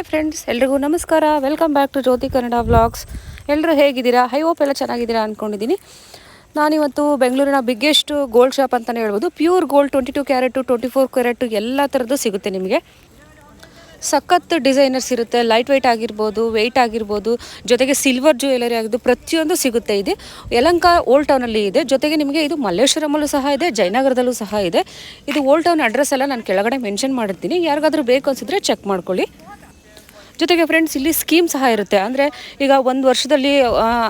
Hi friends ಎಲ್ರಿಗೂ ನಮಸ್ಕಾರ. Welcome back to Jyothi Kannada vlogs ಎಲ್ಲರೂ ಹೇಗಿದ್ದೀರಾ? ಹೈ ಹೋಪ್ ಎಲ್ಲ ಚೆನ್ನಾಗಿದ್ದೀರಾ ಅಂದ್ಕೊಂಡಿದ್ದೀನಿ ನಾನಿವತ್ತು ಬೆಂಗಳೂರಿನ ಬಿಗ್ಗೆಸ್ಟ್ ಗೋಲ್ಡ್ ಶಾಪ್ ಅಂತಲೇ ಹೇಳ್ಬೋದು. Pure gold twenty two carat twenty four carat ಎಲ್ಲ ಥರದ್ದು ಸಿಗುತ್ತೆ ನಿಮಗೆ. ಸಖತ್ ಡಿಸೈನರ್ಸ್ ಇರುತ್ತೆ ಲೈಟ್ ವೆಯ್ಟ್ ಆಗಿರ್ಬೋದು ವೆಯ್ಟ್ ಆಗಿರ್ಬೋದು, ಜೊತೆಗೆ ಸಿಲ್ವರ್ ಜ್ಯುವೆಲರಿ ಆಗಿದ್ದು ಪ್ರತಿಯೊಂದು ಸಿಗುತ್ತೆ ಇದೆ. ಯಲಂಕ ಓಲ್ಡ್ ಟೌನಲ್ಲಿ ಇದೆ. ಜೊತೆಗೆ ನಿಮಗೆ ಇದು ಮಲ್ಲೇಶ್ವರಮಲ್ಲೂ ಸಹ ಇದೆ, ಜಯನಗರದಲ್ಲೂ ಸಹ ಇದೆ. ಇದು ಓಲ್ಡ್ ಟೌನ್ ಅಡ್ರೆಸ್ ಎಲ್ಲ ನಾನು ಕೆಳಗಡೆ ಮೆನ್ಷನ್ ಮಾಡಿರ್ತೀನಿ. ಯಾರಿಗಾದರೂ ಬೇಕು ಅನಿಸಿದ್ರೆ ಚೆಕ್ ಮಾಡ್ಕೊಳ್ಳಿ. ಜೊತೆಗೆ ಫ್ರೆಂಡ್ಸ್ ಇಲ್ಲಿ ಸ್ಕೀಮ್ ಸಹ ಇರುತ್ತೆ. ಅಂದರೆ ಈಗ ಒಂದು ವರ್ಷದಲ್ಲಿ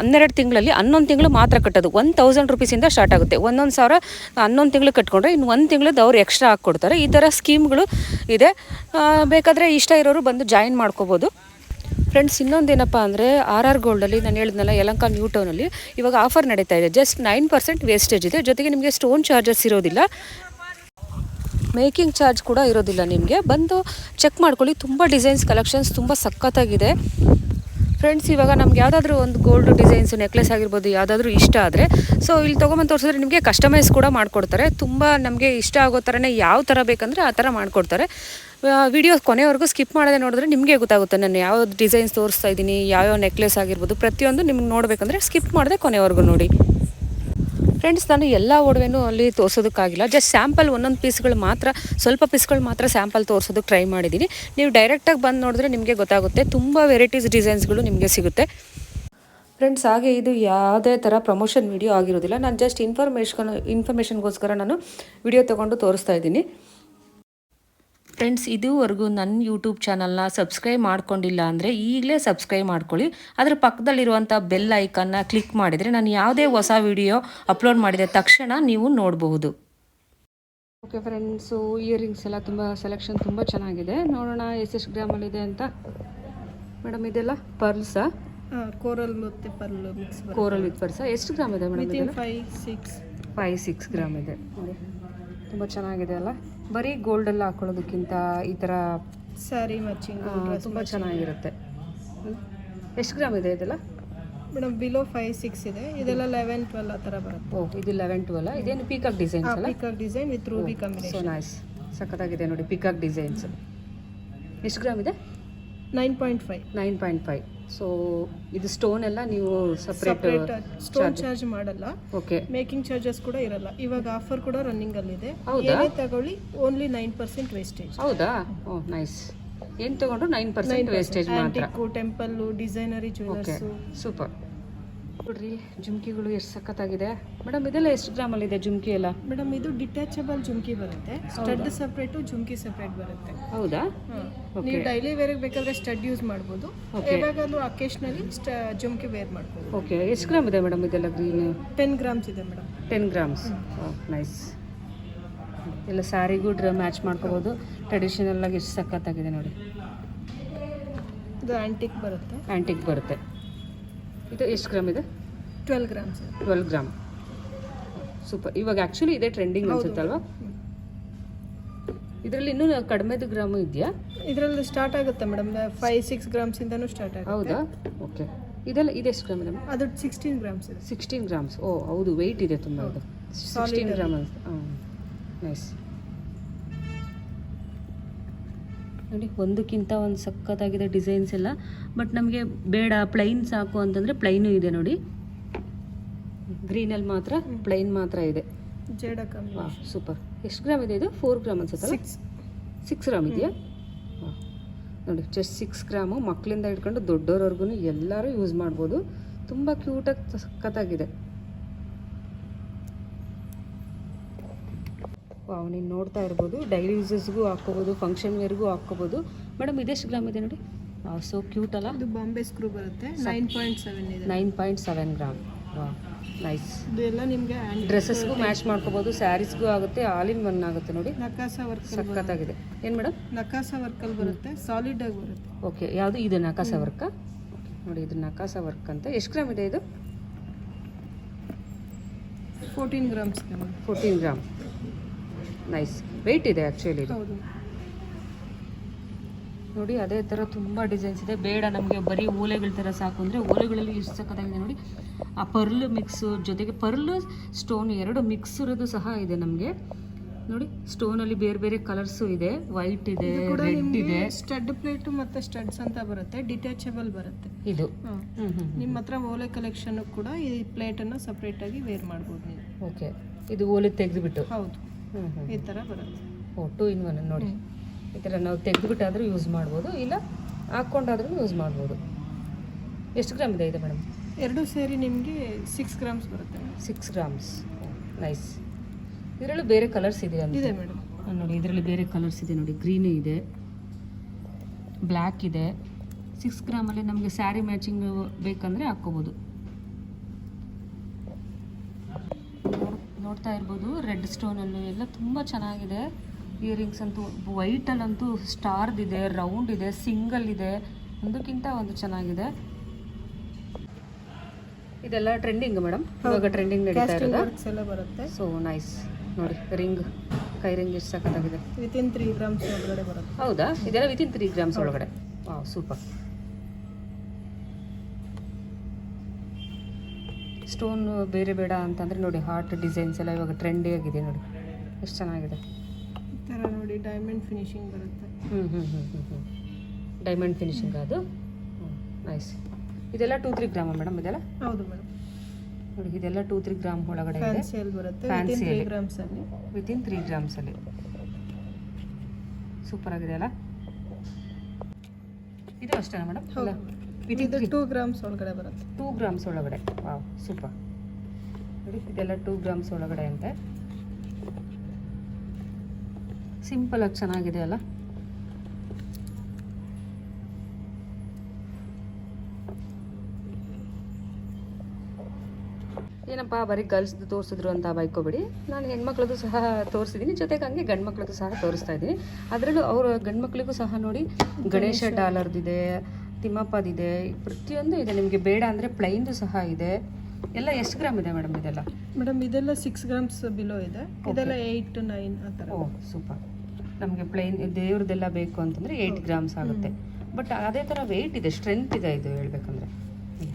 ಹನ್ನೆರಡು ತಿಂಗಳಲ್ಲಿ ಹನ್ನೊಂದು ತಿಂಗಳು ಮಾತ್ರ ಕಟ್ಟೋದು. ಒನ್ ತೌಸಂಡ್ ರುಪೀಸಿಂದ ಸ್ಟಾರ್ಟ್ ಆಗುತ್ತೆ. ಒಂದೊಂದು ಸಾವಿರ ಹನ್ನೊಂದು ತಿಂಗಳು ಕಟ್ಕೊಂಡ್ರೆ ಇನ್ನು ಒಂದು ತಿಂಗಳದ್ದು ಅವ್ರು ಎಕ್ಸ್ಟ್ರಾ ಹಾಕ್ಕೊಡ್ತಾರೆ. ಈ ಥರ ಸ್ಕೀಮ್ಗಳು ಇದೆ. ಬೇಕಾದರೆ ಇಷ್ಟ ಇರೋರು ಬಂದು ಜಾಯಿನ್ ಮಾಡ್ಕೋಬೋದು. ಫ್ರೆಂಡ್ಸ್ ಇನ್ನೊಂದೇನಪ್ಪ ಅಂದರೆ ಆರ್ ಆರ್ ಗೋಲ್ಡಲ್ಲಿ ನಾನು ಹೇಳಿದ್ನಲ್ಲ, ಯಲಂಕ ನ್ಯೂ ಟೌನಲ್ಲಿ ಇವಾಗ ಆಫರ್ ನಡೀತಾ ಇದೆ. ಜಸ್ಟ್ ನೈನ್ ಪರ್ಸೆಂಟ್ ವೇಸ್ಟೇಜ್ ಇದೆ. ಜೊತೆಗೆ ನಿಮಗೆ ಸ್ಟೋನ್ ಚಾರ್ಜಸ್ ಇರೋದಿಲ್ಲ. ಮೇಕಿಂಗ್ ಚಾರ್ಜ್ ಕೂಡ ಇರೋದಿಲ್ಲ ನಿಮಗೆ. ಬಂದು ಚೆಕ್ ಮಾಡ್ಕೊಳ್ಳಿ. ತುಂಬ ಡಿಸೈನ್ಸ್ ಕಲೆಕ್ಷನ್ಸ್ ತುಂಬ ಸಖತ್ತಾಗಿದೆ. ಫ್ರೆಂಡ್ಸ್ ಇವಾಗ ನಮ್ಗೆ ಯಾವುದಾದ್ರೂ ಒಂದು ಗೋಲ್ಡ್ ಡಿಸೈನ್ಸ್ ನೆಕ್ಲೆಸ್ ಆಗಿರ್ಬೋದು, ಯಾವುದಾದ್ರೂ ಇಷ್ಟ ಆದರೆ ಸೊ ಇಲ್ಲಿ ತೊಗೊಂಬಂದು ತೋರಿಸಿದ್ರೆ ನಿಮಗೆ ಕಸ್ಟಮೈಸ್ ಕೂಡ ಮಾಡಿಕೊಡ್ತಾರೆ. ತುಂಬ ನಮಗೆ ಇಷ್ಟ ಆಗೋ ಥರನೇ ಯಾವ ಥರ ಬೇಕಂದರೆ ಆ ಥರ ಮಾಡಿಕೊಡ್ತಾರೆ. ವಿಡಿಯೋ ಕೊನೆವರೆಗೂ ಸ್ಕಿಪ್ ಮಾಡದೆ ನೋಡಿದ್ರೆ ನಿಮಗೆ ಗೊತ್ತಾಗುತ್ತೆ. ನಾನು ಯಾವ ಡಿಸೈನ್ಸ್ ತೋರಿಸ್ತಾ ಇದ್ದೀನಿ, ಯಾವ್ಯಾವ ನೆಕ್ಲೆಸ್ ಆಗಿರ್ಬೋದು, ಪ್ರತಿಯೊಂದು ನಿಮ್ಗೆ ನೋಡಬೇಕಂದ್ರೆ ಸ್ಕಿಪ್ ಮಾಡದೆ ಕೊನೆವರೆಗೂ ನೋಡಿ. ಫ್ರೆಂಡ್ಸ್ ನಾನು ಎಲ್ಲ ಒಡವೆನೂ ಅಲ್ಲಿ ತೋರಿಸೋದಕ್ಕಾಗಿಲ್ಲ. ಜಸ್ಟ್ ಸ್ಯಾಂಪಲ್ ಒಂದೊಂದು ಪೀಸ್ಗಳು ಮಾತ್ರ, ಸ್ವಲ್ಪ ಪೀಸ್ಗಳು ಮಾತ್ರ ಸ್ಯಾಂಪಲ್ ತೋರಿಸೋದಕ್ಕೆ ಟ್ರೈ ಮಾಡಿದ್ದೀನಿ ನೀವು ಡೈರೆಕ್ಟಾಗಿ ಬಂದು ನೋಡಿದ್ರೆ ನಿಮಗೆ ಗೊತ್ತಾಗುತ್ತೆ. ತುಂಬ ವೆರೈಟೀಸ್ ಡಿಸೈನ್ಸ್ಗಳು ನಿಮಗೆ ಸಿಗುತ್ತೆ. ಫ್ರೆಂಡ್ಸ್ ಹಾಗೆ ಇದು ಯಾವುದೇ ಥರ ಪ್ರಮೋಷನ್ ವಿಡಿಯೋ ಆಗಿರೋದಿಲ್ಲ. ನಾನು ಜಸ್ಟ್ ಇನ್ಫಾರ್ಮೇಷನ್ ಇನ್ಫಾರ್ಮೇಷನ್ಗೋಸ್ಕರ ನಾನು ವಿಡಿಯೋ ತೊಗೊಂಡು ತೋರಿಸ್ತಾ ಇದ್ದೀನಿ. ಫ್ರೆಂಡ್ಸ್ ಇದುವರೆಗೂ ನನ್ನ ಯೂಟ್ಯೂಬ್ ಚಾನಲ್ನ ಸಬ್ಸ್ಕ್ರೈಬ್ ಮಾಡ್ಕೊಂಡಿಲ್ಲ ಅಂದರೆ ಈಗಲೇ ಸಬ್ಸ್ಕ್ರೈಬ್ ಮಾಡ್ಕೊಳ್ಳಿ. ಅದರ ಪಕ್ಕದಲ್ಲಿರುವಂಥ ಬೆಲ್ ಐಕನ್ನ ಕ್ಲಿಕ್ ಮಾಡಿದರೆ ನಾನು ಯಾವುದೇ ಹೊಸ ವಿಡಿಯೋ ಅಪ್ಲೋಡ್ ಮಾಡಿದ ತಕ್ಷಣ ನೀವು ನೋಡಬಹುದು. ಓಕೆ ಫ್ರೆಂಡ್ಸು ಇಯರಿಂಗ್ಸ್ ಎಲ್ಲ ತುಂಬ ಸೆಲೆಕ್ಷನ್ ತುಂಬ ಚೆನ್ನಾಗಿದೆ. ನೋಡೋಣ ಎಷ್ಟೆಷ್ಟು ಗ್ರಾಮಲ್ಲಿದೆ ಅಂತ. ಮೇಡಮ್ ಇದೆಲ್ಲ ಪರ್ಲ್ಸಾ ಕೋರಲ್ ಮತ್ತು ಪರ್ಲ್ ಮಿಕ್ಸ್ ಕೋರಲ್ ವಿತ್ ಪರ್ಸ ಎಷ್ಟು ಗ್ರಾಮ್ ಇದೆ madam five six five six gram ಇದೆ. ತುಂಬ ಚೆನ್ನಾಗಿದೆ ಅಲ್ಲ? ಬರೀ ಗೋಲ್ಡಲ್ಲಿ ಹಾಕೊಳ್ಳೋದಕ್ಕಿಂತ ಈ ಥರ ಸ್ಯಾರಿ ಮ್ಯಾಚಿಂಗ್ ತುಂಬ ಚೆನ್ನಾಗಿರುತ್ತೆ. ಎಷ್ಟು ಗ್ರಾಮ್ ಇದೆ ಇದೆಲ್ಲ? ಮೇಡಮ್ ಬಿಲೋ ಫೈವ್ ಸಿಕ್ಸ್ ಇದೆ. ಇದೆಲ್ಲ ಲೆವೆನ್ ಟ್ವೆಲ್ ಆ ಥರ ಬರುತ್ತೆ. ಓ ಇದು ಲೆವೆನ್ ಟ್ವೆಲ್ ಇದೇನು ಪೀಕಾಕ್ ಡಿಸೈನ್ಸ್ ಅಲ್ಲ? Peacock design with ruby so combination nice ಸಖತ್ತಾಗಿದೆ ನೋಡಿ ಪಿಕಾಕ್ ಡಿಸೈನ್ಸ್ ಎಷ್ಟು ಗ್ರಾಮ್ ಇದೆ? Nine point five. Nine point five. So ಇದು ಸ್ಟೋನ್ ಎಲ್ಲ ನೀವು ಸಪ್ರೇಟ್ ಸಪ್ರೇಟ್ ಸ್ಟೋನ್ ಚಾರ್ಜ್ ಮಾಡಲ್ಲ. ಓಕೆ ಮೇಕಿಂಗ್ ಚಾರ್ಜಸ್ ಕೂಡ ಇರಲ್ಲ. ಇವಾಗ ಆಫರ್ ಕೂಡ ರನ್ನಿಂಗ್ ಅಲ್ಲಿ ಇದೆ? ಏನೇ ತಗೊಳ್ಳಿ ಓನ್ಲಿ ನೈನ್ ಪರ್ಸೆಂಟ್ ವೇಸ್ಟೇಜ್ ಹೌದಾ? ಓ ನೈಸ್ ಏನ್ ತಗೊಂಡ್ರು ನೈನ್ ಪರ್ಸೆಂಟ್ ವೇಸ್ಟೇಜ್ ಮಾತ್ರ. ಟೆಂಪಲ್ ಡಿಸೈನರಿ ಜುವೆಲ್ಲರ್ಸ್ ಜ್ಯುವೆಲರ್ಸ್ ಸೂಪರ್ ನೋಡ್ರಿ ಜುಮ್ಕಿಗಳು ಎಷ್ಟು ಸಖತ್ತಾಗಿದೆ. ಮೇಡಮ್ ಇದೆಲ್ಲ ಎಷ್ಟು ಗ್ರಾಮಲ್ಲಿದೆ ಜುಮ್ಕಿ ಎಲ್ಲ? ಮೇಡಮ್ ಇದು ಡಿಟ್ಯಾಚಬಲ್ ಜುಮ್ಕಿ ಬರುತ್ತೆ. ಸ್ಟಡ್ ಸಪ್ರೇಟ್ ಜುಮ್ಕಿ ಸಪ್ರೇಟ್ ಬರುತ್ತೆ. ಹೌದಾ? ನೀವು ಡೈಲಿ ವೇರ್ ಬೇಕಾದ್ರೆ ಸ್ಟಡ್ ಯೂಸ್ ಮಾಡ್ಬೋದು. ಯಾವಾಗಲೂ ಯಾವಾಗಾದ್ರೂ ಅಕೇಶ್ನಲಿ ಜುಮ್ಕಿ ವೇರ್ ಮಾಡ್ಬೋದು. ಓಕೆ ಎಷ್ಟು ಗ್ರಾಮ್ ಇದೆ ಮೇಡಮ್ ಇದೆಲ್ಲ ಗ್ರೀನ್ ಟೆನ್ ಗ್ರಾಮ್ಸ್ ಇದೆ ಮೇಡಮ್. ಟೆನ್ ಗ್ರಾಮ್ಸ್ ನೈಸ್ ಎಲ್ಲ ಸ್ಯಾರಿಗೂ ಡ್ರ ಮ್ಯಾಚ್ ಮಾಡ್ಕೋಬೋದು. ಟ್ರೆಡಿಷನಲ್ ಆಗಿ ಎಷ್ಟು ಸಖತ್ತಾಗಿದೆ ನೋಡಿ. ಇದು ಆಂಟಿಕ್ ಬರುತ್ತೆ. ಆ್ಯಂಟಿಕ್ ಬರುತ್ತೆ. ಇದು ಎಷ್ಟು ಗ್ರಾಮ್ ಇದೆ? Twelve grams twelve gram super ಇವಾಗ ಆ್ಯಕ್ಚುಲಿ ಇದೇ ಟ್ರೆಂಡಿಂಗ್ ಅನ್ಸುತ್ತಲ್ವಾ? ಇದರಲ್ಲಿ ಇನ್ನೂ ಕಡಿಮೆದು ಗ್ರಾಮು ಇದೆಯಾ? ಇದರಲ್ಲಿ ಸ್ಟಾರ್ಟ್ ಆಗುತ್ತೆ ಮೇಡಮ್ ಫೈವ್ ಸಿಕ್ಸ್ ಗ್ರಾಮ್ಸ್ ಇಂದನೂ ಸ್ಟಾರ್ಟ್ ಆಗುತ್ತೆ. ಹೌದಾ? ಓಕೆ ಇದೆಲ್ಲ ಇದೆಷ್ಟು ಗ್ರಾಮ್ ಮೇಡಮ್ ಅದು ಸಿಕ್ಸ್ಟೀನ್ ಗ್ರಾಮ್ಸ್ ಇದೆ. ಸಿಕ್ಸ್ಟೀನ್ ಗ್ರಾಮ್ಸ್ ಓ ಹೌದು ವೆಯ್ಟ್ ಇದೆ ತುಂಬ ಇದು ಸಿಕ್ಸ್ಟೀನ್ ಗ್ರಾಮ್ ಅಂತ ಹಾಂ ನೈಸ್ ನೋಡಿ ಒಂದಕ್ಕಿಂತ ಒಂದು ಸಖತ್ತಾಗಿದೆ ಡಿಸೈನ್ಸ್ ಎಲ್ಲ. ಬಟ್ ನಮಗೆ ಬೇಡ ಪ್ಲೈನ್ ಸಾಕು ಅಂತಂದರೆ ಪ್ಲೈನು ಇದೆ ನೋಡಿ. ಗ್ರೀನಲ್ಲಿ ಮಾತ್ರ ಪ್ಲೈನ್ ಮಾತ್ರ ಇದೆ. ಸೂಪರ್. ಎಷ್ಟು ಗ್ರಾಮ್ ಇದೆ ಇದು? ಫೋರ್ ಗ್ರಾಮ್ ಅನ್ಸುತ್ತಲ್ಲ? ಸಿಕ್ಸ್. ಗ್ರಾಮ್ ಇದೆಯಾ? ವಾಹ್. ನೋಡಿ ಜಸ್ಟ್ ಸಿಕ್ಸ್ ಗ್ರಾಮು. ಮಕ್ಕಳಿಂದ ಹಿಡ್ಕೊಂಡು ದೊಡ್ಡೋರವರೆಗೂ ಎಲ್ಲರೂ ಯೂಸ್ ಮಾಡ್ಬೋದು. ತುಂಬ ಕ್ಯೂಟಾಗಿ ಸಖತ್ತಾಗಿದೆ. ವಾವ್ ನೀನು ನೋಡ್ತಾ ಇರ್ಬೋದು. ಡೈಲಿ ಯೂಸಸ್ಗೂ ಹಾಕ್ಕೋಬೋದು ಫಂಕ್ಷನ್ ವೇರ್ಗೂ ಹಾಕ್ಕೋಬೋದು. ಮೇಡಮ್ ಇದೆಷ್ಟು ಗ್ರಾಮ್ ಇದೆ ನೋಡಿ? ಸೊ ಕ್ಯೂಟ್ ಅಲ್ಲ? ಇದು ಬಾಂಬೆ ಸ್ಕ್ರೂ ಬರುತ್ತೆ. ನೈನ್ ಪಾಯಿಂಟ್ ಸೆವೆನ್ ಇದೆ. Nine point seven gram. Nice ಇದೆಲ್ಲ ನಿಮಗೆ ಡ್ರೆಸ್ಸಸ್ಗೂ ಮ್ಯಾಚ್ ಮಾಡ್ಕೋಬೋದು ಸ್ಯಾರೀಸ್ಗೂ ಆಗುತ್ತೆ ಆಲ್ ಇನ್ ಒನ್ ಆಗುತ್ತೆ ನೋಡಿ. ನಕಾಸ ವರ್ಕ್ ಸಖತ್ತಾಗಿದೆ. ಏನು ಮೇಡಮ್ ನಕಾಸ ವರ್ಕಲ್ಲಿ ಬರುತ್ತೆ ಸಾಲಿಡ್ ಆಗಿ ಬರುತ್ತೆ. ಓಕೆ ಯಾವುದು? ಇದು ನಕಾಸ ವರ್ಕ ನೋಡಿ ಇದು ನಕಾಸ ವರ್ಕ್ ಅಂತ. ಎಷ್ಟು ಗ್ರಾಮ್ ಇದೆ ಇದು? Fourteen grams fourteen gram nice weight ಇದೆ ಆ್ಯಕ್ಚುಲಿ ಇದು. ಹೌದು. ನೋಡಿ ಅದೇ ಥರ ತುಂಬ ಡಿಸೈನ್ಸ್ ಇದೆ. ಬೇಡ ನಮಗೆ ಬರೀ ಓಲೆಗಳ ಥರ ಸಾಕು ಅಂದರೆ ಓಲೆಗಳಲ್ಲಿ ಎಷ್ಟು ಸಕ್ಕತ್ತಾಗಿದೆ ನೋಡಿ. ಆ ಪರ್ಲ್ ಮಿಕ್ಸು ಜೊತೆಗೆ ಪರ್ಲ್ ಸ್ಟೋನ್ ಎರಡು ಮಿಕ್ಸ್ ಇರೋದು ಸಹ ಇದೆ ನಮಗೆ. ನೋಡಿ ಸ್ಟೋನಲ್ಲಿ ಬೇರೆ ಬೇರೆ ಕಲರ್ಸು ಇದೆ. ವೈಟ್ ಇದೆ ರೆಡ್ ಇದೆ. ಸ್ಟಡ್ ಪ್ಲೇಟ್ ಮತ್ತೆ ಸ್ಟಡ್ಸ್ ಅಂತ ಬರುತ್ತೆ. ಡಿಟ್ಯಾಚಬಲ್ ಬರುತ್ತೆ. ಇದು. ನಿಮ್ಮ ಹತ್ರ ಓಲೆ ಕಲೆಕ್ಷನ್ ಕೂಡ ಈ ಪ್ಲೇಟ್ ಅನ್ನ ಸಪರೇಟ್ ಆಗಿ ವೇರ್ ಮಾಡ್ಬೋದು ನೀವು. ಓಕೆ ಇದು ಓಲೆ ತೆಗೆದುಬಿಟ್ಟು. ಹೌದು. ಈ ತರ ಬರುತ್ತೆ. ಓ ಟೂ ಇನ್ ಒನ್ ನೋಡಿ. ಈ ಥರ ನಾವು ತೆಗೆದುಬಿಟ್ಟಾದರೂ ಯೂಸ್ ಮಾಡ್ಬೋದು ಇಲ್ಲ ಹಾಕ್ಕೊಂಡಾದ್ರೂ ಯೂಸ್ ಮಾಡ್ಬೋದು. ಎಷ್ಟು ಗ್ರಾಮ್ ಇದೆ ಇದೆ ಮೇಡಮ್? ಎರಡು ಸೇರಿ ನಿಮಗೆ ಸಿಕ್ಸ್ ಗ್ರಾಮ್ಸ್ ಬರುತ್ತೆ. ಸಿಕ್ಸ್ ಗ್ರಾಮ್ಸ್ ನೈಸ್ ಇದರಲ್ಲೂ ಬೇರೆ ಕಲರ್ಸ್ ಇದೆ ಅಂತ? ಇದೆ ಮೇಡಮ್. ನೋಡಿ ಇದರಲ್ಲಿ ಬೇರೆ ಕಲರ್ಸ್ ಇದೆ ನೋಡಿ ಗ್ರೀನ್ ಇದೆ ಬ್ಲ್ಯಾಕ್ ಇದೆ. ಸಿಕ್ಸ್ ಗ್ರಾಮಲ್ಲಿ ನಮಗೆ ಸ್ಯಾರಿ ಮ್ಯಾಚಿಂಗ್ ಬೇಕಂದರೆ ಹಾಕ್ಕೋಬೋದು. ನೋಡ್- ನೋಡ್ತಾ ಇರ್ಬೋದು ರೆಡ್ ಸ್ಟೋನಲ್ಲಿ ಎಲ್ಲ ತುಂಬ ಚೆನ್ನಾಗಿದೆ. ಇಯರಿಂಗ್ಸ್ ಅಂತೂ ವೈಟಲ್ಲಂತೂ ಸ್ಟಾರ್ದಿದೆ ರೌಂಡ್ ಇದೆ ಸಿಂಗಲ್ ಇದೆ ಒಂದಕ್ಕಿಂತ ಒಂದು ಚೆನ್ನಾಗಿದೆ. ಇದೆಲ್ಲ ಟ್ರೆಂಡಿಂಗ್ ಮೇಡಮ್ ಇವಾಗ ಟ್ರೆಂಡಿಂಗ್ ನಡೀತಾ ಇರೋದಾ. ಬರುತ್ತೆ. ಸೊ ನೈಸ್ ನೋಡಿ ರಿಂಗ್ ಕೈ ರಿಂಗ್ ಎಷ್ಟು ಸಕ್ಕತ್ತಾಗಿದೆ ವಿತಿನ್ ತ್ರೀ ಗ್ರಾಮ್ಸ್ ಒಳಗಡೆ ಬರುತ್ತೆ. ಹೌದಾ? ಇದೆಲ್ಲ ವಿತಿನ್ ತ್ರೀ ಗ್ರಾಮ್ಸ್ ಒಳಗಡೆ. ವಾವ್ ಸೂಪರ್ ಸ್ಟೋನ್ ಬೇರೆ ಬೇಡ ಅಂತಂದರೆ ನೋಡಿ ಹಾರ್ಟ್ ಡಿಸೈನ್ಸ್ ಎಲ್ಲ ಇವಾಗ ಟ್ರೆಂಡಿ ಆಗಿದೆ ನೋಡಿ. ಎಷ್ಟು ಚೆನ್ನಾಗಿದೆ. ಥರ ನೋಡಿ ಡೈಮಂಡ್ ಫಿನಿಶಿಂಗ್ ಬರುತ್ತೆ. ಹ್ಞೂ ಹ್ಞೂ ಹ್ಞೂ ಹ್ಞೂ ಹ್ಞೂ ಡೈಮಂಡ್ ಫಿನಿಶಿಂಗ್ ಅದು? ನೈಸ್ ಇದೆಲ್ಲ ಟೂ ತ್ರೀ ಗ್ರಾಮ ಮೇಡಮ್ ಇದೆಲ್ಲ? ಹೌದು ಮೇಡಮ್ ನೋಡಿ ಇದೆಲ್ಲ ಟೂ ತ್ರೀ ಗ್ರಾಮ್ ಒಳಗಡೆ ಇದೆ. ಫ್ಯಾನ್ಸಿಯಲ್ಲಿ ಬರುತ್ತೆ ಅಲ್ಲಿ. ಗ್ರಾಮ್ಸ್ ಅಲ್ಲಿ. ವಿತಿನ್ ತ್ರೀ ಗ್ರಾಮ್ಸಲ್ಲಿ ಸೂಪರ್ ಆಗಿದೆ ಅಲ್ಲ? ಇದು ಅಷ್ಟೇನಾ ಮೇಡಮ್ ವಿತಿನ್ ಇದು ಟೂ ಗ್ರಾಮ್ಸ್ ಒಳಗಡೆ ಬರುತ್ತೆ. ಟೂ ಗ್ರಾಮ್ಸ್ ಒಳಗಡೆ. ವಾವ್ ಸೂಪರ್ ನೋಡಿ ಇದೆಲ್ಲ ಟೂ ಗ್ರಾಮ್ಸ್ ಒಳಗಡೆ ಅಂತೆ. ಸಿಂಪಲ್ ಆಗಿ ಚೆನ್ನಾಗಿದೆ ಅಲ್ಲ? ಏನಪ್ಪ ಬರೀ ಗರ್ಲ್ಸ್ದು ತೋರಿಸಿದ್ರು ಅಂತ ಬೈಕೋಬೇಡಿ. ನಾನು ಹೆಣ್ಮಕ್ಳದ್ದು ಸಹ ತೋರಿಸಿದ್ದೀನಿ ಜೊತೆಗೆ ಹಂಗೆ ಗಂಡು ಮಕ್ಳದ್ದು ಸಹ ತೋರಿಸ್ತಾ ಇದ್ದೀನಿ. ಅದರಲ್ಲೂ ಅವರ ಗಂಡ್ಮಕ್ಳಿಗೂ ಸಹ ನೋಡಿ ಗಣೇಶ ಡಾಲರ್ದಿದೆ ತಿಮ್ಮಪ್ಪದಿದೆ ಪ್ರತಿಯೊಂದು ಇದೆ. ನಿಮಗೆ ಬೇಡ ಅಂದರೆ ಪ್ಲೈನ್ದು ಸಹ ಇದೆ. ಎಲ್ಲ ಎಷ್ಟು ಗ್ರಾಮ್ ಇದೆ ಮೇಡಮ್ ಇದೆಲ್ಲ? ಮೇಡಮ್ ಇದೆಲ್ಲ ಸಿಕ್ಸ್ ಗ್ರಾಮ್ಸ್ ಬಿಲೋ ಇದೆ. ಇದೆಲ್ಲ ಏಯ್ಟ್ ಟು ನೈನ್ ಆ ಥರ ಓ ಸೂಪರ್ ನಮಗೆ ಪ್ಲೈನ್ ದೇವ್ರದ್ದೆಲ್ಲ ಬೇಕು ಅಂತಂದರೆ ಏಯ್ಟ್ ಗ್ರಾಮ್ಸ್ ಆಗುತ್ತೆ. ಬಟ್ ಅದೇ ಥರ ವೆಯ್ಟ್ ಇದೆ ಸ್ಟ್ರೆಂತ್ ಇದೆ ಇದು ಹೇಳ್ಬೇಕಂದ್ರೆ.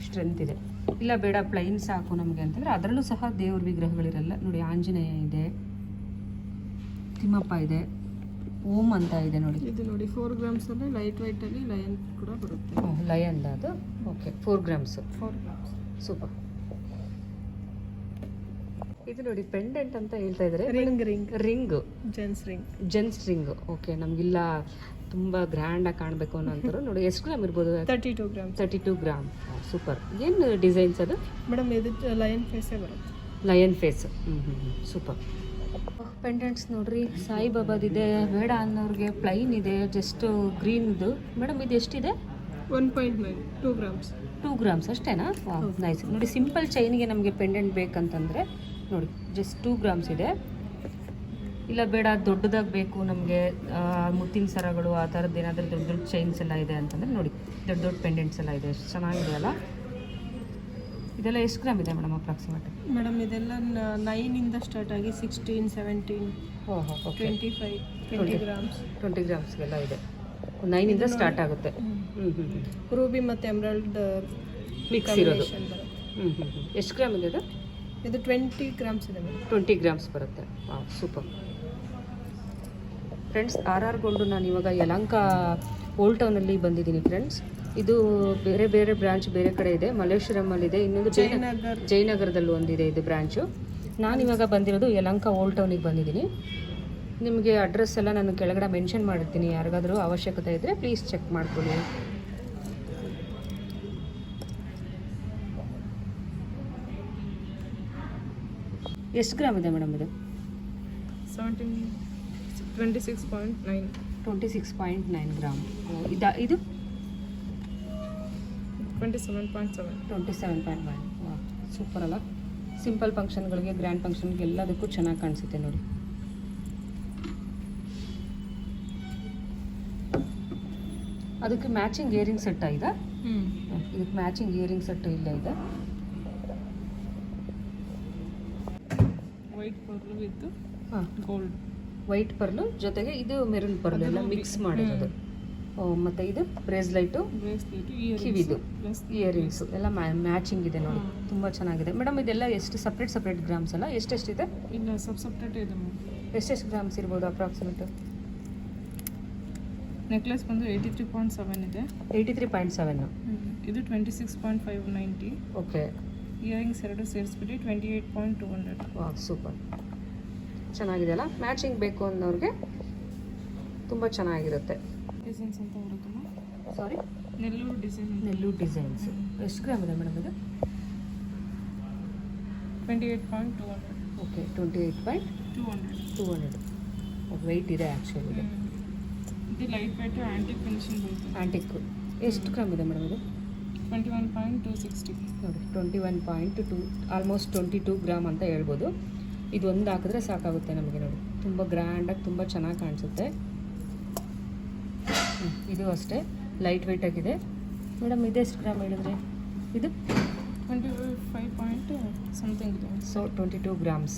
ಸ್ಟ್ರೆಂತ್ ಇದೆ. ಇಲ್ಲ ಬೇಡ ಪ್ಲೈನ್ ಸಾಕು ನಮಗೆ ಅಂತಂದರೆ ಅದರಲ್ಲೂ ಸಹ ದೇವ್ರ ವಿಗ್ರಹಗಳಿರಲ್ಲ. ನೋಡಿ ಆಂಜನೇಯ ಇದೆ ತಿಮ್ಮಪ್ಪ ಇದೆ ಓಮ್ ಅಂತ ಇದೆ ನೋಡಿ. ಇದು ನೋಡಿ ಫೋರ್ ಗ್ರಾಮ್ಸ್ ಅಲ್ಲಿ ಲೈಟ್ ವೈಟಲ್ಲಿ ಲಯನ್ ಕೂಡ ಬರುತ್ತೆ. ಲಯನ್ ಅದು. Okay four grams four grams super ಇದು ನೋಡಿ ಪೆಂಡೆಂಟ್ ಅಂತ ಹೇಳ್ತಾ ಇದ್ದಾರೆ ring ring ring gents ring gents ring okay ನಮಗಿಲ್ಲ ತುಂಬ ಗ್ರ್ಯಾಂಡಾಗಿ ಕಾಣಬೇಕು ಅನ್ನೋಂಥವ್ರು ನೋಡಿ ಎಷ್ಟು ಗ್ರಾಮ್ ಇರ್ಬೋದು? Thirty two gram thirty two gram super ಏನು ಡಿಸೈನ್ಸ್ ಅದು? ಮೇಡಮ್ ಇದು ಲಯನ್ ಫೇಸೇ ಬರುತ್ತೆ. ಲಯನ್ ಫೇಸ್ ಹ್ಞೂ ಹ್ಞೂ ಸೂಪರ್ ಪೆಂಡೆಂಟ್ಸ್ ನೋಡ್ರಿ ಸಾಯಿಬಾಬಾದಿದೆ ಬೇಡ ಅನ್ನೋರಿಗೆ ಪ್ಲೈನ್ ಇದೆ ಜಸ್ಟ್ ಗ್ರೀನ್ದು ಮೇಡಮ್ ಇದು ಎಷ್ಟಿದೆ? One point nine two grams two grams ಅಷ್ಟೇನಾ? ನೈಸ್ ನೋಡಿ ಸಿಂಪಲ್ ಚೈನ್ಗೆ ನಮಗೆ ಪೆಂಡೆಂಟ್ ಬೇಕಂತಂದರೆ ನೋಡಿ ಜಸ್ಟ್ ಟೂ ಗ್ರಾಮ್ಸ್ ಇದೆ. ಇಲ್ಲ ಬೇಡ ದೊಡ್ಡದಾಗಿ ಬೇಕು ನಮಗೆ ಮುತ್ತಿನ ಸರಗಳು ಆ ಥರದ್ದು ಏನಾದರೂ ದೊಡ್ಡ ದೊಡ್ಡ ಚೈನ್ಸ್ ಎಲ್ಲ ಇದೆ ಅಂತಂದರೆ ನೋಡಿ ದೊಡ್ಡ ದೊಡ್ಡ ಪೆಂಡೆಂಟ್ಸ್ ಎಲ್ಲ ಇದೆ ಎಷ್ಟು ಚೆನ್ನಾಗಿದೆ ಅಲ್ಲ? ಇದೆಲ್ಲ ಎಷ್ಟು ಗ್ರಾಮ್ ಇದೆ ಮೇಡಮ್ ಅಪ್ರಾಕ್ಸಿಮೇಟ್ ಮೇಡಮ್ ಇದೆಲ್ಲ ನೈನಿಂದ ಸ್ಟಾರ್ಟ್ ಆಗಿ sixteen seventeen twenty five twenty grams twenty ಗ್ರಾಮ್ಸ್ಗೆಲ್ಲ ಇದೆ. ನೈನಿಂದ ಸ್ಟಾರ್ಟ್ ಆಗುತ್ತೆ. ಹ್ಞೂ ಹ್ಞೂ ಹ್ಞೂ ರೂಬಿ ಮತ್ತು ಎಮ್ರಾಲ್ಡ್ ಮಿಕ್ಸ್ ಇರೋದು. ಹ್ಞೂ ಹ್ಞೂ ಹ್ಞೂ ಎಷ್ಟು ಗ್ರಾಮ್ ಇದೆ ಇದು ಇದು ಟ್ವೆಂಟಿ ಗ್ರಾಮ್ಸ್ ಇದೆ ಮೇಡಮ್. ಟ್ವೆಂಟಿ ಗ್ರಾಮ್ಸ್ ಬರುತ್ತೆ. ಹಾಂ super friends R R gold ನಾನು ಇವಾಗ ಯಲಂಕ ಓಲ್ಡ್ ಟೌನಲ್ಲಿ ಬಂದಿದ್ದೀನಿ ಫ್ರೆಂಡ್ಸ್ ಇದು ಬೇರೆ ಬೇರೆ ಬ್ರಾಂಚ್ ಬೇರೆ ಕಡೆ ಇದೆ. ಮಲ್ಲೇಶ್ವರಮಲ್ಲಿದೆ ಇನ್ನೊಂದು ಜಯನಗರ್. ಜಯನಗರದಲ್ಲೂ ಒಂದಿದೆ ಇದು ಬ್ರಾಂಚು ನಾನು ಇವಾಗ ಬಂದಿರೋದು ಯಲಂಕ ಓಲ್ಡ್ ಟೌನಿಗೆ ಬಂದಿದ್ದೀನಿ. ನಿಮಗೆ ಅಡ್ರೆಸ್ ಎಲ್ಲ ನಾನು ಕೆಳಗಡೆ ಮೆನ್ಷನ್ ಮಾಡಿರ್ತೀನಿ ಯಾರಿಗಾದರೂ ಅವಶ್ಯಕತೆ ಇದ್ದರೆ ಪ್ಲೀಸ್ ಚೆಕ್ ಮಾಡ್ಕೊಳ್ಳಿ. ಎಷ್ಟು ಗ್ರಾಮ್ ಇದೆ ಮೇಡಮ್ ಇದು? Seventeen twenty six point nine twenty six point nine gram ಇದು ಇದು? Twenty seven point seven twenty seven point nine super ಅಲ್ಲ. ಸಿಂಪಲ್ ಫಂಕ್ಷನ್ಗಳಿಗೆ ಗ್ರ್ಯಾಂಡ್ ಫಂಕ್ಷನ್ಗೆ ಎಲ್ಲದಕ್ಕೂ ಚೆನ್ನಾಗಿ ಕಾಣಿಸುತ್ತೆ ನೋಡಿ. ಅದಕ್ಕೆ ಮ್ಯಾಚಿಂಗ್ ಇಯರಿಂಗ್ ಸೆಟ್ ಇದೆ? ಇದಕ್ಕೆ ಮ್ಯಾಚಿಂಗ್ ಇಯರಿಂಗ್ ಸೆಟ್ ಇಲ್ಲ ಇದೆ. ವೈಟ್ ಪರ್ಲ್ ವಿತ್ ಹಾಂ. ಗೋಲ್ಡ್ ವೈಟ್ ಪರ್ಲು ಜೊತೆಗೆ ಇದು ಮೆರೂನ್ ಪರ್ಲ್ ಎಲ್ಲ ಮಿಕ್ಸ್ ಮಾಡಿರೋದು ಮತ್ತೆ ಇದು ಬ್ರೇಸ್ಲೈಟು ಕಿವಿದು. ಇಯರಿಂಗ್ಸು ಎಲ್ಲ ಮ್ಯಾಚಿಂಗ್ ಇದೆ ನೋಡಿ. ತುಂಬ ಚೆನ್ನಾಗಿದೆ. ಮೇಡಮ್ ಇದೆಲ್ಲ ಎಷ್ಟು ಸಪ್ರೇಟ್ ಸಪ್ರೇಟ್ ಗ್ರಾಮ್ಸ್ ಅಲ್ಲ? ಎಷ್ಟೆಷ್ಟಿದೆ? ಇಲ್ಲ ಸಬ್ ಸಪ್ರೇಟ್ ಇದೆ ಎಷ್ಟೆಷ್ಟು ಗ್ರಾಮ್ಸ್ ಇರ್ಬೋದು ಅಪ್ರಾಕ್ಸಿಮೇಟ್ ನೆಕ್ಲೆಸ್ ಬಂದು ಏಯ್ಟಿ ತ್ರೀ ಪಾಯಿಂಟ್ ಸೆವೆನ್ ಇದೆ. ಏಯ್ಟಿ ತ್ರೀ ಪಾಯಿಂಟ್ ಸೆವೆನ್ನು ಇದು twenty six point five ninety okay earrings ಎರಡು ಸೇರಿಸ್ಬಿಟ್ಟು twenty eight point two hundred ವಾ ಸೂಪರ್ ಚೆನ್ನಾಗಿದೆಯಲ್ಲ? ಮ್ಯಾಚಿಂಗ್ ಬೇಕು ಅನ್ನೋರಿಗೆ ತುಂಬ ಚೆನ್ನಾಗಿರುತ್ತೆ. ಡಿಸೈನ್ಸ್ ಅಂತ ಬರುತ್ತಲ್ಲ sorry Nellore design Nellore designs ಎಷ್ಟು ಗ್ರಾಮ್ ಇದೆ ಮೇಡಮ್ ಇದು? Twenty eight point two hundred okay twenty eight point two hundred two hundred weight ಇದೆ ಆ್ಯಕ್ಚುಲಿ ಇದೆ light weight antique finishing antique ಎಷ್ಟು ಗ್ರಾಮ್ ಇದೆ ಮೇಡಮ್ ಇದು? Twenty one point two sixty ನೋಡಿ twenty one point two almost twenty two gram ಅಂತ ಹೇಳ್ಬೋದು. ಇದೊಂದು ಒಂದು ಹಾಕಿದ್ರೆ ಸಾಕಾಗುತ್ತೆ ನಮಗೆ ನೋಡಿ. ತುಂಬ ಗ್ರ್ಯಾಂಡಾಗಿ ತುಂಬ ಚೆನ್ನಾಗಿ ಕಾಣಿಸುತ್ತೆ. ಇದು ಅಷ್ಟೇ. ಲೈಟ್ ವೆಯ್ಟಾಗಿದೆ ಮೇಡಮ್ ಇದೆಷ್ಟು ಗ್ರಾಮ್ ಹೇಳಿದ್ರೆ? ಇದು? ಟ್ವೆಂಟಿ ಫೈವ್ ಪಾಯಿಂಟ್ ಸಮಥಿಂಗ್ ಇದೆ. ಸೊ ಟ್ವೆಂಟಿ ಟೂ ಗ್ರಾಮ್ಸ್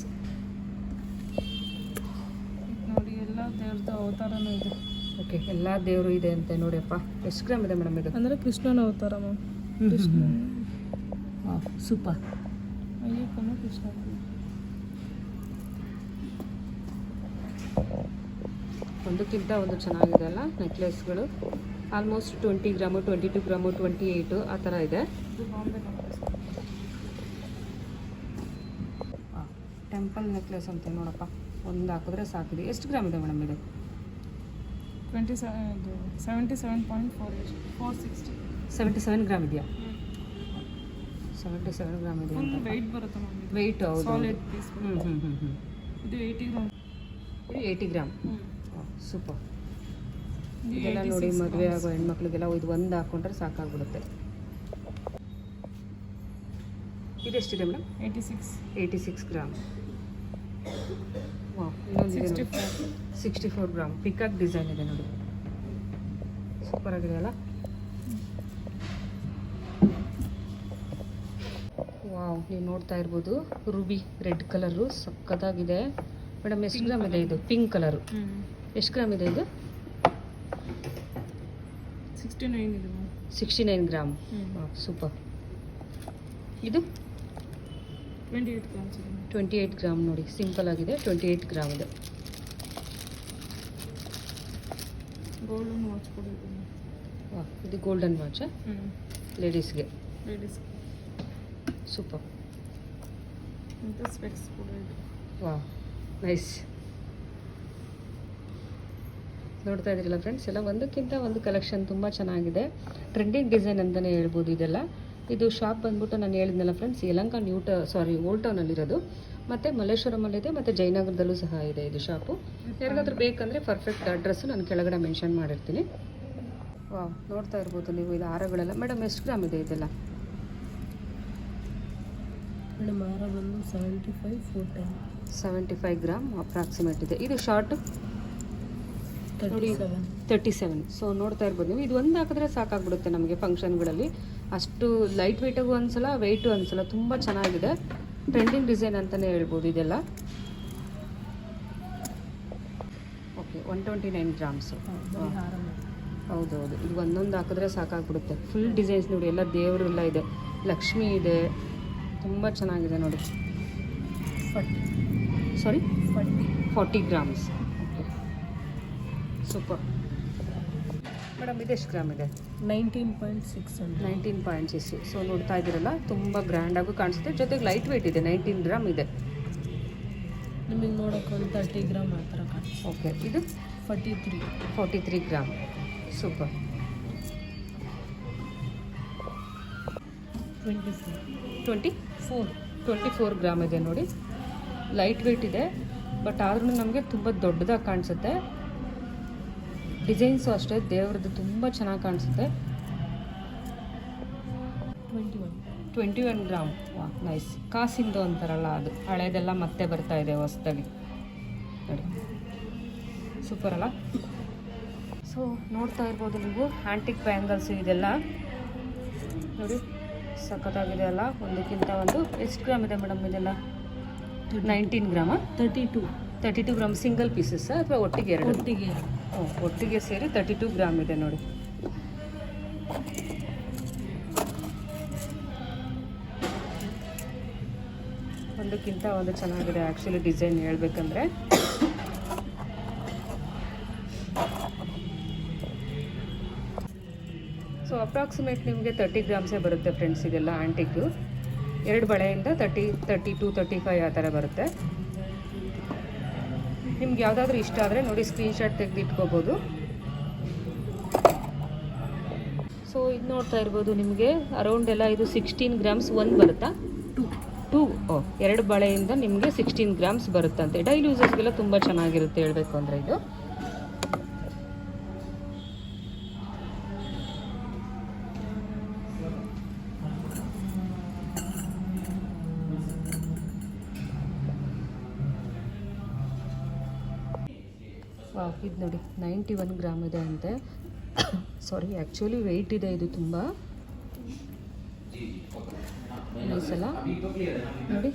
ನೋಡಿ ಎಲ್ಲ ದೇವ್ರದ್ದು ಅವತಾರನೂ ಇದೆ. ಓಕೆ ಎಲ್ಲ ದೇವರು ಇದೆ ಅಂತೆ ನೋಡಿಯಪ್ಪ ಎಷ್ಟು ಗ್ರಾಮ್ ಇದೆ ಮೇಡಮ್ ಇದು? ಅಂದರೆ ಕೃಷ್ಣನ ಅವತಾರ ಮ್ಯಾಮ್. ಸೂಪರ್. ಒಂದಕ್ಕಿಂತ ಒಂದು ಚೆನ್ನಾಗಿದೆ ಅಲ್ಲ ನೆಕ್ಲೆಸ್ಗಳು almost twenty gram twenty two gram twenty eight ಆ ಥರ ಇದೆ ಟೆಂಪಲ್ ನೆಕ್ಲೆಸ್ ಅಂತ ನೋಡಪ್ಪ. ಒಂದು ಹಾಕಿದ್ರೆ ಸಾಕಿದೆ. ಎಷ್ಟು ಗ್ರಾಮ್ ಇದೆ ಮೇಡಮ್ ಇದು? Twenty seventy seven point four four sixty seventy seven gram ಇದೆಯಾ ಸೆವೆಂಟಿ ಸೆವೆನ್ ಗ್ರಾಮ್ ಇದೆ ಫುಲ್ ವೆಯ್ಟ್ ಬರುತ್ತೆ ಮ್ಯಾಮ್ ವೆಯ್ಟ್ ಹೌದು. ಸಾಲಿಡ್ ಪೀಸ್ ಹ್ಞೂ ಹ್ಞೂ ಹ್ಞೂ ಹ್ಞೂ ಇದು ಏಯ್ಟಿ ಗ್ರಾಮ್ ಇದು ಏಯ್ಟಿ ಗ್ರಾಮ್ ಸೂಪರ್ ಇದು ಇದೆಲ್ಲ ನೋಡಿ ಮದುವೆ ಆಗೋ ಹೆಣ್ಮಕ್ಳಿಗೆಲ್ಲ ಇದು ಒಂದು ಹಾಕೊಂಡ್ರೆ ಸಾಕಾಗ್ಬಿಡುತ್ತೆ. ಇದೆಷ್ಟಿದೆ madam? Eighty six eighty six gram sixty four gram peacock design ಇದೆ ನೋಡಿ. ಸೂಪರ್ ಆಗಿದೆ ಅಲ್ಲ ವಾವ್ ನೀವು ನೋಡ್ತಾ ಇರ್ಬೋದು ರೂಬಿ ರೆಡ್ ಕಲರು ಸಕ್ಕತ್ತಾಗಿದೆ ಮೇಡಮ್ ಎಷ್ಟು ಗ್ರಾಮ್ ಇದೆ ಇದು? ಪಿಂಕ್ ಕಲರು ಎಷ್ಟು ಗ್ರಾಮ್ ಇದೆ ಇದು? Sixty nine sixty gram. Super. ಇದು? ಟ್ವೆಂಟಿ ಏಯ್ಟ್ ಟ್ವೆಂಟಿ ಗ್ರಾಮ್ ನೋಡಿ. ಸಿಂಪಲ್ ಆಗಿದೆ. ಟ್ವೆಂಟಿ ಏಯ್ಟ್ ಗ್ರಾಮ್ ಇದೆ. ಗೋಲ್ಡನ್ ವಾಚ್ ಕೂಡ ವಾಹ್ ಇದು ಗೋಲ್ಡನ್ ವಾಚ್ ಲೇಡೀಸ್ಗೆ ಲೇಡೀಸ್ ಸೂಪರ್ ಇಂಥ ಸ್ಪೆಕ್ಸ್ ಕೂಡ ಇದೆ ವಾಹ್ ನೈಸ್ ನೋಡ್ತಾ ಇದ್ದೀರಲ್ಲ ಫ್ರೆಂಡ್ಸ್ ಎಲ್ಲ ಒಂದಕ್ಕಿಂತ ಒಂದು ಕಲೆಕ್ಷನ್ ತುಂಬ ಚೆನ್ನಾಗಿದೆ. ಟ್ರೆಂಡಿಂಗ್ ಡಿಸೈನ್ ಅಂತಲೇ ಹೇಳ್ಬೋದು ಇದೆಲ್ಲ. ಇದು ಶಾಪ್ ಬಂದ್ಬಿಟ್ಟು ನಾನು ಹೇಳಿದ್ನಲ್ಲ ಫ್ರೆಂಡ್ಸ್ ಯಲಂಕ ನ್ಯೂ ಟ ಸಾರಿ ಓಲ್ಡ್ ಟೌನಲ್ಲಿರೋದು ಮತ್ತು ಮಲ್ಲೇಶ್ವರಮಲ್ಲಿದೆ ಮತ್ತು ಜಯನಗರದಲ್ಲೂ ಸಹ ಇದೆ ಇದು ಶಾಪು ಯಾರಿಗಾದ್ರೂ ಬೇಕಂದರೆ ಪರ್ಫೆಕ್ಟ್ ಅಡ್ರೆಸ್ಸು ನಾನು ಕೆಳಗಡೆ ಮೆನ್ಷನ್ ಮಾಡಿರ್ತೀನಿ. ವಾಹ್ ನೋಡ್ತಾ ಇರ್ಬೋದು ನೀವು ಇದು ಹಾರಗಳೆಲ್ಲ. ಮೇಡಮ್ ಎಷ್ಟು ಗ್ರಾಮ್ ಇದೆ ಇದೆಲ್ಲ? ಮೇಡಮ್ ಹಾರ ಬಂದು seventy five four ten seventy five gram approximate ಇದೆ. ಇದು ಶಾರ್ಟ್ ನೋಡಿ. ತರ್ಟಿ ಸೆವೆನ್ ಸೊ ನೋಡ್ತಾ ಇರ್ಬೋದು ನೀವು. ಇದು ಒಂದು ಹಾಕಿದ್ರೆ ಸಾಕಾಗ್ಬಿಡುತ್ತೆ ನಮಗೆ ಫಂಕ್ಷನ್ಗಳಲ್ಲಿ ಅಷ್ಟು ಲೈಟ್ ವೆಯ್ಟಾಗೂ ಅನ್ಸಲ್ಲ ವೆಯ್ಟು ಅನ್ಸಲ್ಲ ತುಂಬ ಚೆನ್ನಾಗಿದೆ. ಟ್ರೆಂಡಿಂಗ್ ಡಿಸೈನ್ ಅಂತಲೇ ಹೇಳ್ಬೋದು ಇದೆಲ್ಲ. Okay one twenty nine grams ಹೌದೌದು. ಇದು ಒಂದೊಂದು ಹಾಕಿದ್ರೆ ಸಾಕಾಗ್ಬಿಡುತ್ತೆ. ಫುಲ್ ಡಿಸೈನ್ಸ್ ನೋಡಿ ಎಲ್ಲ ದೇವರೆಲ್ಲ ಇದೆ. ಲಕ್ಷ್ಮಿ ಇದೆ ತುಂಬ ಚೆನ್ನಾಗಿದೆ ನೋಡಿ. Sorry forty forty grams okay super madam ಇದೆಷ್ಟು ಗ್ರಾಮ್ ಇದೆ? Nineteen point six nineteen point six so ನೋಡ್ತಾ ಇದ್ದೀರಲ್ಲ ತುಂಬ ಗ್ರ್ಯಾಂಡಾಗೂ ಕಾಣಿಸುತ್ತೆ. ಜೊತೆಗೆ ಲೈಟ್ ವೆಯ್ಟ್ ಇದೆ ನೈನ್ಟೀನ್ ಗ್ರಾಮ್ ಇದೆ. ನಿಮಗೆ ನೋಡೋಕೆ ಒಂದು ತರ್ಟಿ ಗ್ರಾಮ್ ಆ ಥರ ಓಕೆ ಇದು forty three forty three gram super twenty four twenty four twenty four gram ಇದೆ ನೋಡಿ. ಲೈಟ್ ವೆಯ್ಟ್ ಇದೆ ಬಟ್ ಆದ್ರೂ ನಮಗೆ ತುಂಬ ದೊಡ್ಡದಾಗಿ ಕಾಣಿಸುತ್ತೆ. ಡಿಸೈನ್ಸು ಅಷ್ಟೇ ದೇವ್ರದ್ದು ತುಂಬ ಚೆನ್ನಾಗಿ ಕಾಣಿಸುತ್ತೆ. Twenty one twenty one gram ವಾ ನೈಸ್ ಕಾಸಿಂದು ಅಂತಾರಲ್ಲ ಅದು. ಹಳೆಯದೆಲ್ಲ ಮತ್ತೆ ಬರ್ತಾ ಇದೆ ಹೊಸ್ದಾಗಿ. ನೋಡಿ. ಸೂಪರ್ ಅಲ್ಲ? ಸೊ ನೋಡ್ತಾ ಇರ್ಬೋದು ನೀವು ಆ್ಯಂಟಿಕ್ ಬ್ಯಾಂಗಲ್ಸು ಇದೆಲ್ಲ. ನೋಡಿ. ಸಖತ್ತಾಗಿದೆ ಅಲ್ಲ? ಒಂದಕ್ಕಿಂತ ಒಂದು ಎಷ್ಟು ಗ್ರಾಮ್ ಇದೆ ಮೇಡಮ್ ಇದೆಲ್ಲ? Nineteen gram? Thirty two thirty two gram single pieces ಅಥವಾ ಒಟ್ಟಿಗೆ ಎರಡು? ಒಟ್ಟಿಗೆ. ಒಟ್ಟಿಗೆ ಸೇರಿ ತರ್ಟಿ ಟು ಗ್ರಾಮ್ ಇದೆ ನೋಡಿ. ಒಂದಕ್ಕಿಂತ ಒಂದು ಚೆನ್ನಾಗಿದೆ. ಆ್ಯಕ್ಚುಲಿ ಡಿಸೈನ್ ಹೇಳ್ಬೇಕಂದ್ರೆ ಅಪ್ರಾಕ್ಸಿಮೇಟ್ ನಿಮಗೆ ತರ್ಟಿ ಗ್ರಾಮ್ಸೇ ಬರುತ್ತೆ ಫ್ರೆಂಡ್ಸ್ ಇದೆಲ್ಲ ಆಂಟಿಕ್ಕು ಎರಡು ಬಳೆಯಿಂದ thirty thirty two thirty five ಆ ಥರ ಬರುತ್ತೆ. ನಿಮ್ಗೆ ಯಾವುದಾದ್ರೂ ಇಷ್ಟ ಆದರೆ ನೋಡಿ ಸ್ಕ್ರೀನ್ಶಾಟ್ ತೆಗೆದು ಇಟ್ಕೋಬೋದು ಸೊ ಇದು ನೋಡ್ತಾ ಇರ್ಬೋದು ನಿಮಗೆ ಅರೌಂಡ್ ಎಲ್ಲ ಇದು ಸಿಕ್ಸ್ಟೀನ್ ಗ್ರಾಮ್ಸ್ ಒಂದು ಬರುತ್ತಾ? ಟು ಟೂ ಓ ಎರಡು ಬಳೆಯಿಂದ ನಿಮಗೆ ಸಿಕ್ಸ್ಟೀನ್ ಗ್ರಾಮ್ಸ್ ಬರುತ್ತಂತೆ. ಡೈಲಿ ಯೂಸಸ್ಗೆಲ್ಲ ತುಂಬ ಚೆನ್ನಾಗಿರುತ್ತೆ ಹೇಳಬೇಕು ಅಂದರೆ ಇದು. ಇದು ನೋಡಿ ನೈಂಟಿ ಒನ್ ಗ್ರಾಮ್ ಇದೆ ಅಂತೆ. ಸಾರಿ ಆ್ಯಕ್ಚುಲಿ ವೆಯ್ಟ್ ಇದೆ ಇದು ತುಂಬ. ಈ ಸಲ ನೋಡಿ.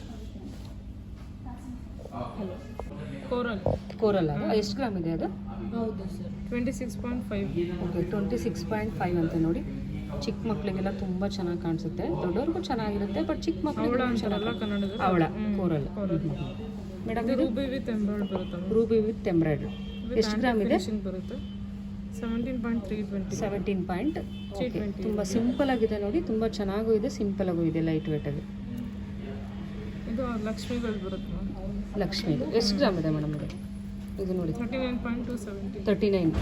ಕೋರಲ್ ಕೋರಲ್ ಎಷ್ಟು ಗ್ರಾಮ್ ಇದೆ ಅದು? ಹೌದು sir. Twenty six point five okay twenty six point five ಅಂತ ನೋಡಿ. ಚಿಕ್ಕ ಮಕ್ಕಳಿಗೆಲ್ಲ ತುಂಬ ಚೆನ್ನಾಗಿ ಕಾಣಿಸುತ್ತೆ. ದೊಡ್ಡವ್ರಿಗೂ ಚೆನ್ನಾಗಿರುತ್ತೆ ಬಟ್ ಚಿಕ್ಕ ಮಕ್ಕಳು ಅವಳ coral madam ruby with embroidery ಬರುತ್ತೆ ರೂಬಿ ವಿತ್ ಎಂಬ್ರಾಯ್ಡ್ರಿ ಎಷ್ಟು ಗ್ರಾಮ್ ಇದೆ? ಬರುತ್ತೆ. Seventeen point three twenty seventeen point ತುಂಬ ಸಿಂಪಲ್ ಆಗಿದೆ ನೋಡಿ ತುಂಬ ಚೆನ್ನಾಗೂ ಇದೆ ಸಿಂಪಲ್ ಆಗೂ ಇದೆ ಲೈಟ್ ವೇಟಲ್ಲಿ ಇದು ಲಕ್ಷ್ಮಿಗಳು ಬರುತ್ತೆ. ಲಕ್ಷ್ಮಿದು ಎಷ್ಟು ಗ್ರಾಮ್ ಇದೆ ಮೇಡಮ್ ಇದು? ಇದು ನೋಡಿ. Thirty nine point two seventy thirty nine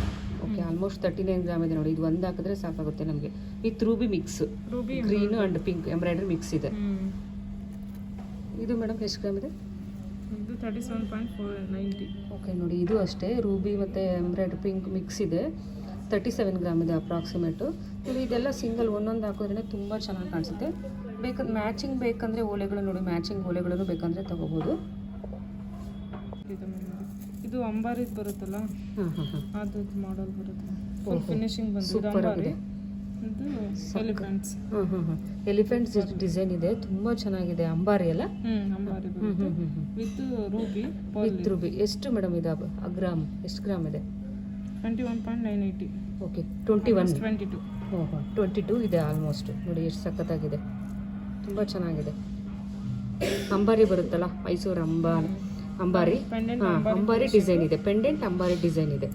okay almost thirty nine gram ಇದೆ ನೋಡಿ. ಇದು ಒಂದು ಹಾಕಿದ್ರೆ ಸಾಕಾಗುತ್ತೆ ನಮಗೆ. With ruby mix ruby green and pink embroidery mix ಇದೆ. ಇದು ಮೇಡಮ್ ಎಷ್ಟು ಗ್ರಾಮ್ ಇದು? Thirty seven point four ninety okay ನೋಡಿ ಇದು ಅಷ್ಟೇ. ರೂಬಿ ಮತ್ತು ಎಂಬ್ರಾಯ್ಡ್ರಿ ಪಿಂಕ್ ಮಿಕ್ಸ್ ಇದೆ. ತರ್ಟಿ ಸೆವೆನ್ ಗ್ರಾಮ್ ಇದೆ ಅಪ್ರಾಕ್ಸಿಮೇಟು ನೋಡಿ ಇದೆಲ್ಲ ಸಿಂಗಲ್ ಒಂದೊಂದು ಹಾಕೋದ್ರೆ ತುಂಬ ಚೆನ್ನಾಗಿ ಕಾಣಿಸುತ್ತೆ. ಬೇಕಂದ್ರೆ ಮ್ಯಾಚಿಂಗ್ ಬೇಕಂದರೆ ಓಲೆಗಳು ನೋಡಿ ಮ್ಯಾಚಿಂಗ್ ಓಲೆಗಳನ್ನು ಬೇಕಂದರೆ ತೊಗೋಬೋದು. ಇದು ಅಂಬಾರಿದ್ ಬರುತ್ತಲ್ಲ? ಅದು ಮಾಡಲ್ ಬರುತ್ತೆ. ಫಿನಿಶಿಂಗ್ ಬಂದಿದೆ. ಅಂಬಾರಿ. ಎಲಿಫೆಂಟ್ಸ್. ಹಾಂ ಹಾಂ ಹಾಂ ಎಲಿಫೆಂಟ್ಸ್ ಡಿಸೈನ್ ಇದೆ. ತುಂಬ ಚೆನ್ನಾಗಿದೆ. ಅಂಬಾರಿ ಅಲ್ಲ? ಅಂಬಾರಿ ವಿತ್ ರೂಬಿ ವಿತ್ ರೂಬಿ. ಎಷ್ಟು ಮೇಡಮ್ ಇದು? ಗ್ರಾಮ್? ಎಷ್ಟು ಗ್ರಾಮ್ ಇದೆ? Twenty one point nine eighty. Okay. Twenty one. Twenty two ಓಹೋ. ಟ್ವೆಂಟಿ ಟು ಇದೆ ಆಲ್ಮೋಸ್ಟ್. ನೋಡಿ ಎಷ್ಟು ಸಖತ್ತಾಗಿದೆ. ತುಂಬ ಚೆನ್ನಾಗಿದೆ. ಅಂಬಾರಿ ಬರುತ್ತಲ್ಲ? ಮೈಸೂರು ಅಂಬಾ ಅಂಬಾರಿ. ಹಾಂ ಅಂಬಾರಿ ಡಿಸೈನ್ ಇದೆ. ಪೆಂಡೆಂಟ್ ಅಂಬಾರಿ ಡಿಸೈನ್ ಇದೆ.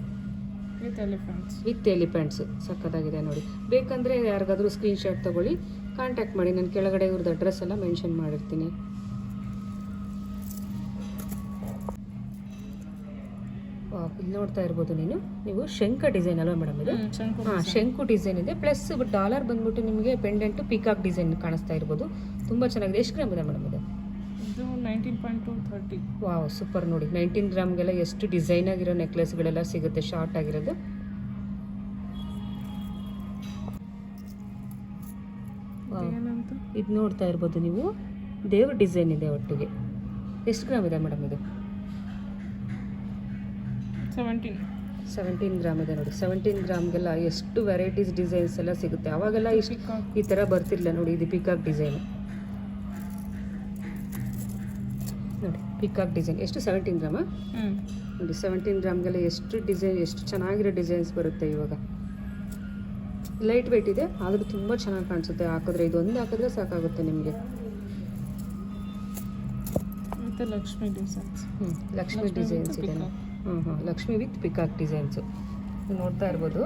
ವಿತ್ ಎಲಿಫೆಂಟ್ಸ್ ಸಕ್ಕತ್ತಾಗಿದೆ ನೋಡಿ. ಬೇಕಂದರೆ ಯಾರಿಗಾದರೂ ಸ್ಕ್ರೀನ್ ಶಾಟ್ ತೊಗೊಳ್ಳಿ. ಕಾಂಟ್ಯಾಕ್ಟ್ ಮಾಡಿ. ನಾನು ಕೆಳಗಡೆ ಇವ್ರದ್ದು ಅಡ್ರೆಸ್ ಎಲ್ಲ ಮೆನ್ಷನ್ ಮಾಡಿರ್ತೀನಿ. ಇಲ್ಲಿ ನೋಡ್ತಾ ಇರ್ಬೋದು ನೀನು. ನೀವು ಶಂಕ ಡಿಸೈನ್ ಅಲ್ವಾ ಮೇಡಮ್ ಇದು? ಹಾಂ ಶಂಕು ಡಿಸೈನ್ ಇದೆ. ಪ್ಲಸ್ ಡಾಲರ್ ಬಂದ್ಬಿಟ್ಟು ನಿಮಗೆ ಪೆಂಡೆಂಟು ಪಿಕಾಕ್ ಡಿಸೈನ್ ಕಾಣಿಸ್ತಾ ಇರ್ಬೋದು. ತುಂಬ ಚೆನ್ನಾಗಿದೆ. ಎಷ್ಟು ಗ್ರಾಮ್ ಇದೆ ಮೇಡಮ್ ಇದು? ಇದು nineteen point two thirty. Wow super ನೋಡಿ. ನೈನ್ಟೀನ್ ಗ್ರಾಮ್ಗೆಲ್ಲ ಎಷ್ಟು ಡಿಸೈನ್ ಆಗಿರೋ ನೆಕ್ಲೆಸ್ಗಳೆಲ್ಲ ಸಿಗುತ್ತೆ ಶಾರ್ಟ್ ಆಗಿರೋದು. ಇದು ನೋಡ್ತಾ ಇರ್ಬೋದು ನೀವು. ದೇವ್ರ ಡಿಸೈನ್ ಇದೆ ಒಟ್ಟಿಗೆ. ಎಷ್ಟು ಗ್ರಾಮ್ ಇದೆ ಮೇಡಮ್ ಇದು? ಸೆವೆಂಟೀನ್ ಸೆವೆಂಟೀನ್ ಗ್ರಾಮ್ ಇದೆ ನೋಡಿ. ಸೆವೆಂಟೀನ್ ಗ್ರಾಮ್ಗೆಲ್ಲ ಎಷ್ಟು ವೆರೈಟೀಸ್ ಡಿಸೈನ್ಸ್ ಎಲ್ಲ ಸಿಗುತ್ತೆ. ಅವಾಗೆಲ್ಲ ಇಷ್ಟು ಈ ಥರ ಬರ್ತಿರ್ಲಿಲ್ಲ ನೋಡಿ ಇದು ಪಿಕಾಕ್ ಡಿಸೈನ್ ನೋಡಿ ಪಿಕಾಕ್ ಡಿಸೈನ್ ಎಷ್ಟು? ಸೆವೆಂಟೀನ್ ಗ್ರಾಮ ಹ್ಮ್. ನೋಡಿ ಸೆವೆಂಟೀನ್ ಗ್ರಾಮ್ಗೆಲ್ಲ ಎಷ್ಟು ಡಿಸೈನ್ ಎಷ್ಟು ಚೆನ್ನಾಗಿರೋ ಡಿಸೈನ್ಸ್ ಬರುತ್ತೆ ಇವಾಗ. ಲೈಟ್ ವೆಯ್ಟ್ ಇದೆ ಆದರೂ ತುಂಬ ಚೆನ್ನಾಗಿ ಕಾಣಿಸುತ್ತೆ. ಹಾಕಿದ್ರೆ ಇದೊಂದು ಹಾಕಿದ್ರೆ ಸಾಕಾಗುತ್ತೆ ನಿಮಗೆ. ಲಕ್ಷ್ಮಿ ಡಿಸೈನ್ಸ್ ಹ್ಞೂ ಲಕ್ಷ್ಮಿ ಡಿಸೈನ್ಸ್ ಇದೆ ಹಾಂ ಹ್ಞೂ ಹ್ಞೂ ಲಕ್ಷ್ಮಿ ವಿತ್ ಪಿಕಾಕ್ ಡಿಸೈನ್ಸು ನೋಡ್ತಾ ಇರ್ಬೋದು.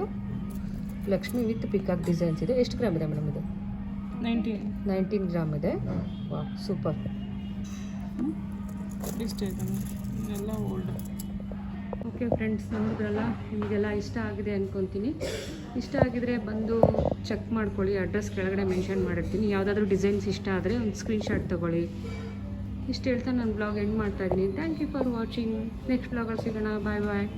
ಲಕ್ಷ್ಮಿ ವಿತ್ ಪಿಕಾಕ್ ಡಿಸೈನ್ಸ್ ಇದೆ. ಎಷ್ಟು ಗ್ರಾಮ್ ಇದೆ ಮೇಡಮ್ ಇದು? ನೈನ್ಟೀನ್ ನೈನ್ಟೀನ್ ಗ್ರಾಮ್ ಇದೆ. ವಾ ಸೂಪರ್ ಇಷ್ಟ ಆಯ್ತಮ್ಮ ಎಲ್ಲ ಓಲ್ಡ್ ಓಕೆ ಫ್ರೆಂಡ್ಸ್ ನೋಡಿದ್ರಲ್ಲ ನಿಮಗೆಲ್ಲ ಇಷ್ಟ ಆಗಿದೆ ಅಂದ್ಕೊತೀನಿ ಇಷ್ಟ ಆಗಿದ್ರೆ ಬಂದು ಚೆಕ್ ಮಾಡ್ಕೊಳ್ಳಿ ಅಡ್ರೆಸ್ ಕೆಳಗಡೆ ಮೆನ್ಷನ್ ಮಾಡಿರ್ತೀನಿ. ಯಾವುದಾದ್ರೂ ಡಿಸೈನ್ಸ್ ಇಷ್ಟ ಆದರೆ ಒಂದು ಸ್ಕ್ರೀನ್ಶಾಟ್ ತೊಗೊಳ್ಳಿ. ಇಷ್ಟು ಹೇಳ್ತಾ ನಾನು ಬ್ಲಾಗ್ ಎಂಡ್ ಮಾಡ್ತಾ ಇದ್ದೀನಿ. Thank you for watching next ಬ್ಲಾಗಲ್ಲಿ ಸಿಗೋಣ. ಬಾಯ್ ಬಾಯ್